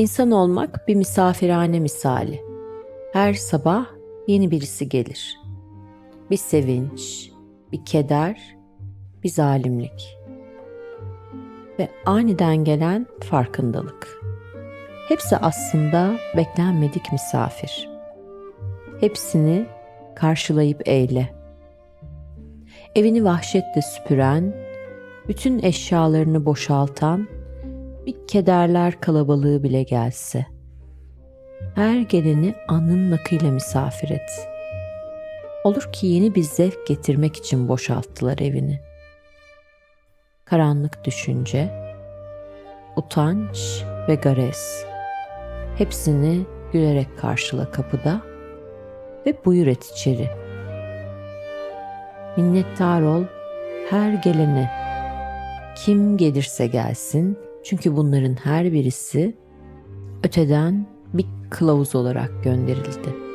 İnsan olmak bir misafirhane misali. Her sabah yeni birisi gelir. Bir sevinç, bir keder, bir zalimlik. Ve aniden gelen farkındalık. Hepsi aslında beklenmedik misafir. Hepsini karşılayıp eyle. Evini vahşetle süpüren, bütün eşyalarını boşaltan bir kederler kalabalığı bile gelse. Her geleni alnının akıyla misafir et. Olur ki yeni bir zevk getirmek için boşalttılar evini. Karanlık düşünce, utanç ve gares. Hepsini gülerek karşıla kapıda ve buyur et içeri. Minnettar ol her gelene. Kim gelirse gelsin çünkü bunların her birisi öteden bir kılavuz olarak gönderildi.